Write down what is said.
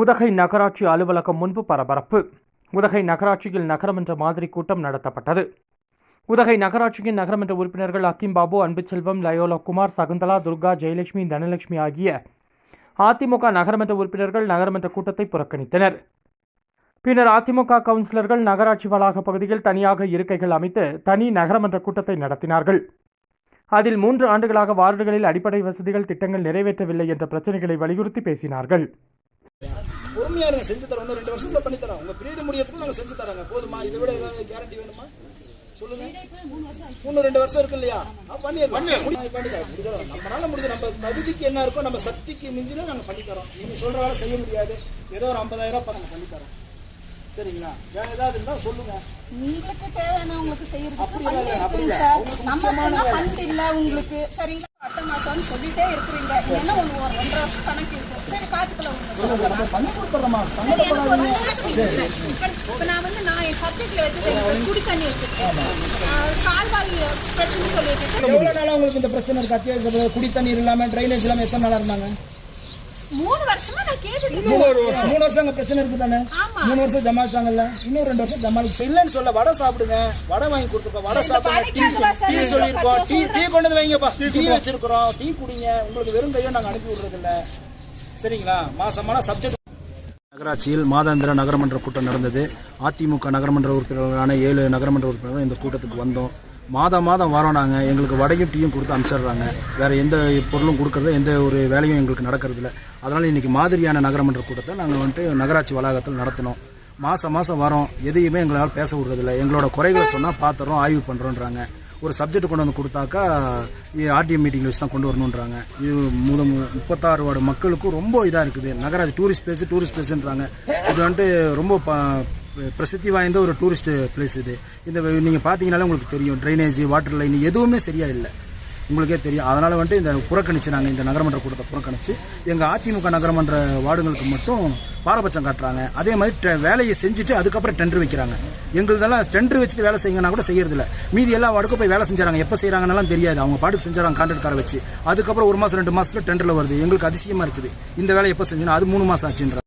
உதகை நகராட்சி அலுவலகம் முன்பு பரபரப்பு. உதகை நகராட்சியில் நகரமன்ற மாதிரி கூட்டம் நடத்தப்பட்டது. உதகை நகராட்சியின் நகரமன்ற உறுப்பினர்கள் அக்கிம் பாபு அன்புச்செல்வம் லயோலா குமார் சகுந்தலா துர்கா ஜெயலட்சுமி தனலட்சுமி ஆகிய அதிமுக நகரமன்ற உறுப்பினர்கள் நகரமன்ற கூட்டத்தை புறக்கணித்தனர். பின்னர் அதிமுக கவுன்சிலர்கள் நகராட்சி வளாக பகுதியில் தனியாக இருக்கைகள் அமைத்து தனி நகரமன்ற கூட்டத்தை நடத்தினார்கள். அதில் மூன்று ஆண்டுகளாக வார்டுகளில் அடிப்படை வசதிகள் திட்டங்கள் நிறைவேற்றவில்லை என்ற பிரச்சனைகளை வலியுறுத்தி பேசினார்கள். பொறுமையா இருங்க செஞ்சு தரோம் இன்னும் ரெண்டு வருஷத்துல பண்ணி தரோம் உங்க பீரியட் முடியறதுக்கு நாங்க செஞ்சு தரோங்க. போதுமா? இதை விட ஏதாவது கேரண்டி வேணுமா? சொல்லுங்க. இன்னும் ரெண்டு வருஷம் இருக்கு இல்லையா? பண்ணிடலாம். நம்மளால முடிஞ்ச நம்ம தகுதிக்கு என்ன இருக்கோ நம்ம சக்திக்கு மிஞ்சினா நாங்க பண்ணி தரோம். நீங்க சொல்ற வேலை செய்ய முடியாது. ஏதோ ஒரு ஐம்பதாயிரம் ரூபாய் நாங்க பண்ணி தரோம். சரிங்களா? வேற ஏதாவது இருந்தா சொல்லுங்க. உங்களுக்கு தேவையான உங்களுக்கு செய்யறதுக்கு அப்படி ஃபண்ட் இல்ல, உங்களுக்கு சரிங்களா? அடுத்த மாசம்னு சொல்லிட்டே இருக்கிறீங்க. இது என்ன ஒண்ணு ஒரு ரெண்டரை வருஷம் கணக்கு இருக்கும் சரி பாத்துக்கலாம். நம்ம பண்ணி கொடுத்துறோமா சரி இப்ப நான் வந்து நான் என் சப்ஜெக்ட்ல வச்சுருக்கேன் குடி தண்ணி வச்சிருக்கேன் ஆஹ் கால்வாய் பிரச்சனை சொல்லியிருக்கேன் எவ்வளவு நாளா உங்களுக்கு இந்த பிரச்சனை இருக்கு அத்தியாவசிய குடி தண்ணீர் இல்லாம ட்ரைனேஜ் இல்லாம எத்தனை நாளா இருந்தாங்க மூணு வருஷமா நான் கேட்டுட்டு. மூணு வருஷம் மூணு வருஷம் அங்க பிரச்சனை இருக்கு தானே ஆமா. மூணு வருஷம் ஜமாளிச்சாங்கல்ல இன்னும் ரெண்டு வருஷம் ஜமாளிச்சு இல்லைன்னு சொல்ல வடை சாப்பிடுங்க. வடை வாங்கி கொடுத்துருக்கோம் வடை சாப்பிடுங்க. டீ சொல்லியிருக்கோம் டீ டீ கொண்டு வந்து வைங்கப்பா. டீ வச்சிருக்கிறோம். டீ குடிங்க. உங்களுக்கு வெறும் கையை நாங்க அனுப்பி விடுறது இல்ல சரிங்களா? மாசமான சப்ஜெக்ட் நகராட்சியில் மாதாந்திர நகரமன்ற கூட்டம் நடந்தது. அதிமுக நகரமன்ற உறுப்பினர்களான ஏழு நகரமன்ற உறுப்பினர்கள் இந்த கூட்டத்துக்கு வந்தோம். மாதம் மாதம் வரோம் நாங்கள் எங்களுக்கு வடையும் டீயும் கொடுத்து அனுப்பிச்சிடுறாங்க. வேறு எந்த பொருளும் கொடுக்கறது எந்த ஒரு வேலையும் எங்களுக்கு நடக்கிறதில்ல. அதனால் இன்றைக்கி மாதிரியான நகரமன்ற கூட்டத்தை நாங்கள் வந்துட்டு நகராட்சி வளாகத்தில் நடத்தினோம். மாதம் மாதம் வரோம். எதையுமே எங்களால் பேச விடுறதில்ல. எங்களோட குறைகளை சொன்னால் பார்த்துறோம் ஆய்வு பண்ணுறோன்றாங்க ஒரு சப்ஜெக்ட் கொண்டு வந்து கொடுத்தாக்கா ஆர்டிஎம் மீட்டிங்கில் வச்சு தான் கொண்டு வரணுன்றாங்க இது முத முப்பத்தாறு வார்டு மக்களுக்கும் ரொம்ப இதாக இருக்குது. நகராட்சி டூரிஸ்ட் பிளேஸ் டூரிஸ்ட் பிளேஸ்ன்றாங்க இது வந்துட்டு ரொம்ப ப பிரசித்தி வாய்ந்த ஒரு டூரிஸ்ட் பிளேஸ் இது. இந்த நீங்கள் பார்த்தீங்கனாலே உங்களுக்கு தெரியும். ட்ரைனேஜ் வாட்டர் லைன் எதுவுமே சரியாக இல்லை. உங்களுக்கே தெரியும். அதனால் வந்துட்டு இந்த புறக்கணிச்சு நாங்கள் இந்த நகரமன்ற கூட்டத்தை புறக்கணிச்சு எங்கள் அதிமுக நகரமன்ற வார்டுங்களுக்கு மட்டும் பாரபட்சம் காட்டுறாங்க. அதே மாதிரி வேலையை செஞ்சுட்டு அதுக்கப்புறம் டெண்டர் வைக்கிறாங்க. எங்களுதெல்லாம் டெண்டர் வச்சுட்டு வேலை செய்யுங்கன்னா கூட செய்யறதில்ல. மீதி எல்லா வார்டுக்கும் போய் வேலை செஞ்சாங்க. எப்போ செய்கிறாங்கனாலும் தெரியாது. அவங்க பாட்டுக்கு செஞ்சாங்க கான்ட்ராக்ட் வச்சு. அதுக்கப்புறம் ஒரு மாதம் ரெண்டு மாதத்தில் டெண்டரில் வருது. எங்களுக்கு அதிசயமாக இருக்குது. இந்த வேலை எப்போ செஞ்சோன்னா அது மூணு மாதம் ஆச்சுன்ற